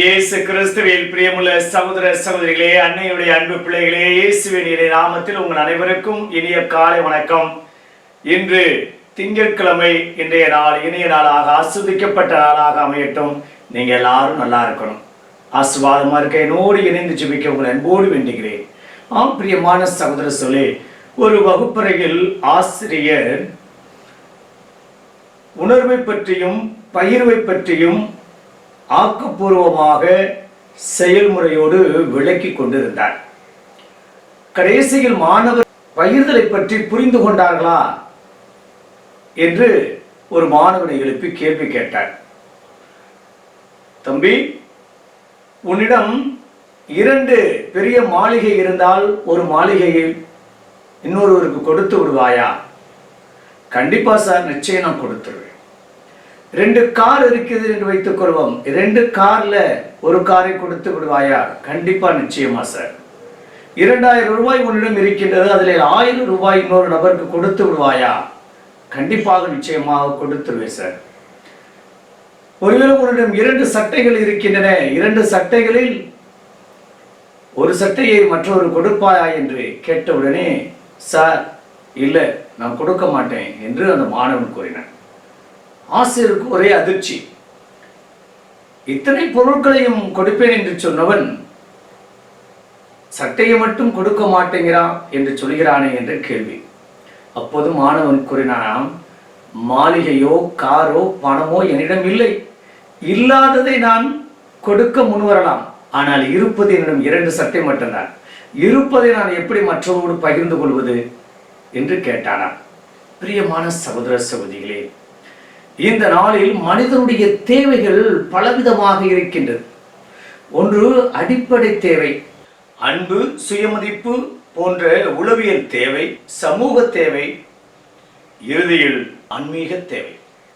இயேசு கிறிஸ்துவில் பிரியமுள்ள சகோதர சகோதரிகளே அன்னையுடைய அன்பு பிள்ளைகளே இயேசுவின் இறை நாமத்தில் உங்கள் அனைவருக்கும் இனிய காலை வணக்கம். இன்று திங்கட்கிழமை இன்றைய நாள் இனிய நாளாக ஆஸ்வதிக்கப்பட்ட நாளாக அமையட்டும். நீங்க எல்லாரும் நல்லா இருக்கணும். ஆசுவாதமா இருக்க என்னோடு இணைந்து ஜெபிக்க உங்கள் அன்போடு வேண்டுகிறேன். ஆம் பிரியமான சகோதர சொல்லி ஒரு வகுப்பறையில் ஆசிரியர் உணர்வை பற்றியும் பகிர்வை பற்றியும் ஆக்கப்பூர்வமாக செயல்முறையோடு விளக்கி கொண்டிருந்தார். கடைசியில் மாணவர் பகிர்தலை பற்றி புரிந்து கொண்டார்களா என்று ஒரு மாணவனை எழுப்பி கேள்வி கேட்டார். தம்பி உன்னிடம் இரண்டு பெரிய மாளிகை இருந்தால் ஒரு மாளிகையை இன்னொருவருக்கு கொடுத்து விடுவாயா? கண்டிப்பா சார் நிச்சயம் நான் கொடுத்துருவேன். ரெண்டு கார் இருக்குது என்று வைத்துக் கொள்வோம். ரெண்டு கார்ல ஒரு காரை கொடுத்து விடுவாயா? கண்டிப்பா நிச்சயமா சார். இரண்டாயிரம் ரூபாய் உன்னிடம் இருக்கின்றது அதில் ஆயிரம் ரூபாய் இன்னொரு நபருக்கு கொடுத்து விடுவாயா? கண்டிப்பாக நிச்சயமாக கொடுத்துருவேன் சார். ஒருவேளை உன்னிடம் இரண்டு சட்டைகள் இருக்கின்றன. இரண்டு சட்டைகளில் ஒரு சட்டையை மற்றொரு கொடுப்பாயா என்று கேட்டவுடனே சார் இல்லை நான் கொடுக்க மாட்டேன் என்று அந்த மாணவன் கூறினான். ஆசிரியருக்கு ஒரே அதிர்ச்சி. இத்தனை பொருட்களையும் கொடுப்பேன் என்று சொன்னவன் சட்டையை மட்டும் கொடுக்க மாட்டேங்கிறான் என்று சொல்கிறானே என்ற கேள்வி. அப்போது மாணவன் கூறினானாம் மாளிகையோ காரோ பணமோ என்னிடம் இல்லை. இல்லாததை நான் கொடுக்க முன்வரலாம். ஆனால் இருப்பது என்னிடம் இரண்டு சட்டை மட்டும்தான். இருப்பதை நான் எப்படி மற்றவரோடு பகிர்ந்து கொள்வது? என்று கேட்டானாம். பிரியமான சகோதர சகோதரிகளே இந்த நாளில் மனிதனுடைய தேவைகள் பலவிதமாக இருக்கின்றது. ஒன்று அடிப்படை தேவை அன்பு சுயமதிப்பு போன்ற உளவியல் தேவை சமூக தேவை இறுதியில் ஆன்மீக தேவை.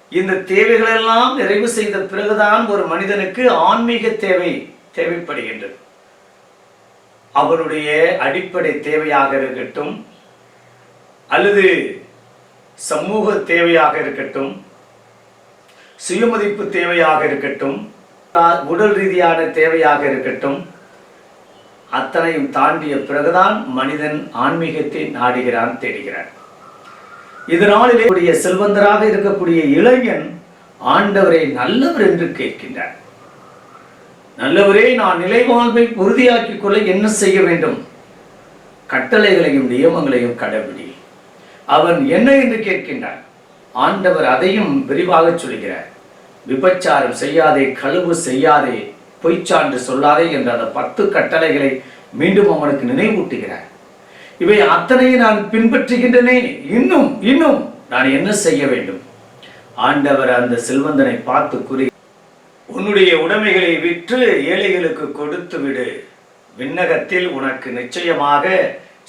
இந்த தேவைகளெல்லாம் நிறைவு செய்த பிறகுதான் ஒரு மனிதனுக்கு ஆன்மீக தேவை தேவைப்படுகின்றது. அவனுடைய அடிப்படை தேவையாக இருக்கட்டும் அல்லது சமூக தேவையாக இருக்கட்டும் சுயமதிப்பு தேவையாக இருக்கட்டும் உடல் ரீதியான தேவையாக இருக்கட்டும் அத்தனையும் தாண்டிய பிறகுதான் மனிதன் ஆன்மீகத்தை நாடுகிறான் தேடுகிறான். இதனாலே கூடிய செல்வந்தராக இருக்கக்கூடிய இளைஞன் ஆண்டவரை நல்லவர் என்று கேட்கின்றார். நல்லவரே நான் நிலைவாழ்வை உறுதியாக்கிக் கொள்ள என்ன செய்ய வேண்டும்? கட்டளைகளையும் நியமங்களையும் கடைபிடி அவன் என்ன என்று கேட்கின்றான்? ஆண்டவர் அதையும் விரிவாக சொல்கிறார் விபச்சாரம் செய்யாதே கழுவு செய்யாதே பொய்ச்சான்று சொல்லாதே என்ற அந்த பத்து கட்டளைகளை மீண்டும் அவனுக்கு நினைவூட்டுகிறார். இவை அத்தனையும் நான் பின்பற்றுகின்றனே இன்னும் இன்னும் நான் என்ன செய்ய வேண்டும்? ஆண்டவர் அந்த செல்வந்தனை பார்த்து கூறி உன்னுடைய உடைமைகளை விற்று ஏழைகளுக்கு கொடுத்து விடு. விண்ணகத்தில் உனக்கு நிச்சயமாக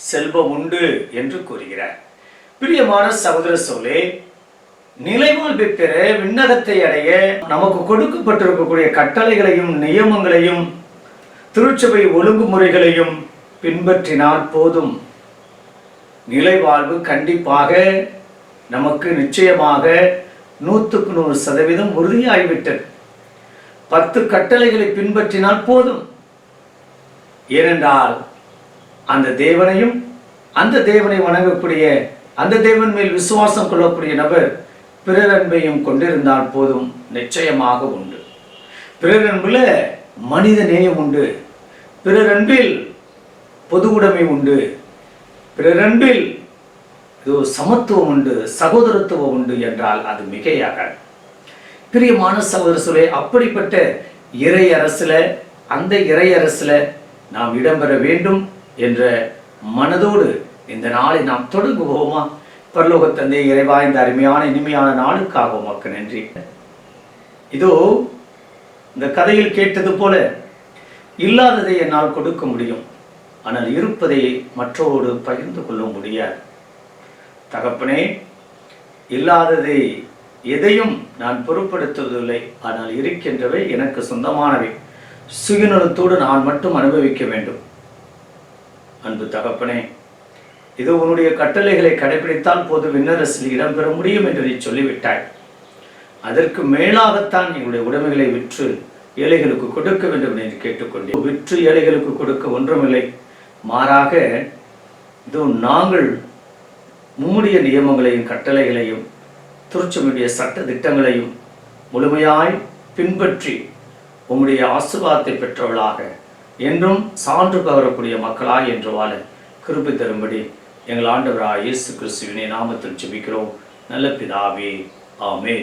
செல்வம் உண்டு என்று கூறுகிறார். பிரியமான சகோதர சோலே நிலைவாழ்வை பெற விண்ணகத்தை அடைய நமக்கு கொடுக்கப்பட்டிருக்கக்கூடிய கட்டளைகளையும் நியமங்களையும் திருச்சபை ஒழுங்குமுறைகளையும் பின்பற்றினால் போதும். நிலைவாழ்வு கண்டிப்பாக நமக்கு நிச்சயமாக நூற்றுக்கு நூறு சதவீதம் உறுதியாகிவிட்டது பத்து கட்டளைகளை பின்பற்றினால் போதும். ஏனென்றால் அந்த தேவனையும் அந்த தேவனை வணங்கக்கூடிய அந்த தேவன் மேல் விசுவாசம் கொள்ளக்கூடிய நபர் பிறரன்பையும் கொண்டிருந்தால் போதும் நிச்சயமாக உண்டு. பிறரன்புல மனித நேயம் உண்டு. பிறரன்பில் பொது உடைமை உண்டு. பிறரன்பில் ஏதோ சமத்துவம் உண்டு சகோதரத்துவம் உண்டு என்றால் அது மிகையாக பிரியமான சகோதரசுலே அப்படிப்பட்ட இறை அந்த இறை நாம் இடம்பெற வேண்டும் என்ற மனதோடு இந்த நாளை நாம் தொடங்குவோமா? பரலோக தந்தை இறைவா இந்த அருமையான இனிமையான நாளுக்காக உமக்கு நன்றி. இதோ இந்த கதையில் கேட்டது போல இல்லாததை என்னால் கொடுக்க முடியும். ஆனால் இருப்பதை மற்றோடு பகிர்ந்து கொள்ள முடியாது. தகப்பனே இல்லாததை எதையும் நான் பொருட்படுத்துவதில்லை. ஆனால் இருக்கின்றவை எனக்கு சொந்தமானவை. சுயநலத்தோடு நான் மட்டும் அனுபவிக்க வேண்டும். அன்பு தகப்பனே இது உன்னுடைய கட்டளைகளை கடைபிடித்தால் போது விண்ணரசில் இடம்பெற முடியும் என்று நீ சொல்லிவிட்டாய். அதற்கு மேலாகத்தான் எங்களுடைய உடைமைகளை விற்று ஏழைகளுக்கு கொடுக்க வேண்டும் என்று கேட்டுக்கொண்டேன் விற்று ஏழைகளுக்கு கொடுக்க ஒன்றுமில்லை. மாறாக இதோ நாங்கள் மும்முடைய நியமங்களையும் கட்டளைகளையும் துருச்சமுடைய சட்ட திட்டங்களையும் முழுமையாய் பின்பற்றி உம்முடைய ஆசீர்வாதத்தை பெற்றவளாக என்றும் சான்று பகரக்கூடிய மக்களாய் என்று வாழ கிருப்பி தரும்படி எங்கள் ஆண்டவராக இயேசு கிறிஸ்துவினை நாமத்தில் ஜெபிக்கிறோம். நல்ல பிதாவே ஆமே